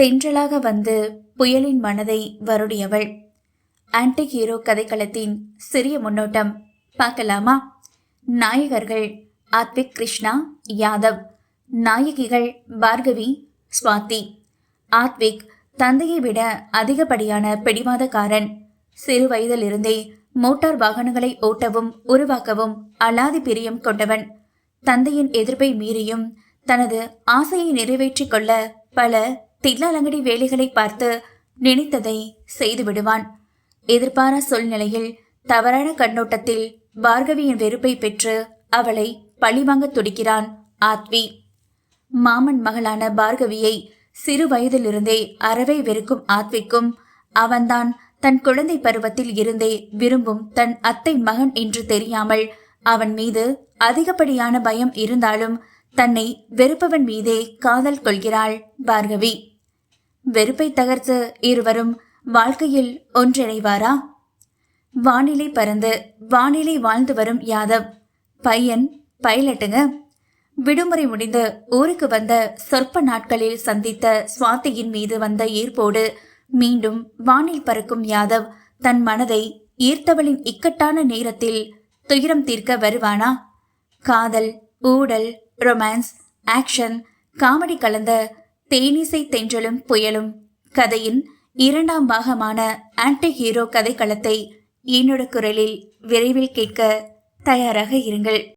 தென்றலாக வந்து புயலின் மனதை வருடியவள். ஆன்டி ஹீரோ கதைக்களத்தின் சிறிய முன்னோட்டம். பார்க்கலாமா? நாயகர்கள் ஆத்விக் கிருஷ்ணா யாதவ். நாயகிகள் பார்கவி ஸ்வாதி ஆத்விக் தந்தையை விட அதிகப்படியான பிடிவாதக்காரன். சிறு வயதிலிருந்தே மோட்டார் வாகனங்களை ஓட்டவும் உருவாக்கவும் அலாதி பிரியம் கொண்டவன். தந்தையின் எதிர்ப்பை மீறியும் தனது ஆசையை நிறைவேற்றிக் கொள்ள பல தில்லாலங்கடி வேலைகளை பார்த்து நினைத்ததை செய்து விடுவான். எதிர்பாரா சூழ்நிலையில் தவறான கண்ணோட்டத்தில் பார்கவியின் வெறுப்பை பெற்று அவளை பழிவாங்க துடிக்கிறான் ஆத்வி. மாமன் மகளான பார்கவியை சிறு வயதிலிருந்தே அறவே வெறுக்கும் ஆத்விக்கும் அவன்தான் தன் குழந்தை பருவத்தில் இருந்தே விரும்பும் தன் அத்தை மகன் என்று தெரியாமல் அவன் மீது அதிகப்படியான பயம் இருந்தாலும் தன்னை வெறுப்பவன் மீதே காதல் கொள்கிறாள் பார்கவி. வெறுப்பை தகர்த்து இருவரும் வாழ்க்கையில் ஒன்றிணைவாரா? வானிலை பறந்து வானிலை வாழ்ந்து வரும் யாதவ். பையன் பைலட்டுங்க. விடுமுறை முடிந்து ஊருக்கு வந்த சொற்ப நாட்களில் சந்தித்த சுவாதியின் மீது வந்த ஈர்ப்போடு மீண்டும் வானில் பறக்கும் யாதவ் தன் மனதை ஈர்த்தவளின் இக்கட்டான நேரத்தில் துயரம் தீர்க்க வருவானா? காதல் ஊடல் ரொமான்ஸ் ஆக்ஷன் காமெடி கலந்த தேனிசை தென்றலும் புயலும். கதையின் இரண்டாம் பாகமான ஆன்டி ஹீரோ கதைக்களத்தை என்னோட குரலில் விரைவில் கேட்க தயாராக இருங்கள்.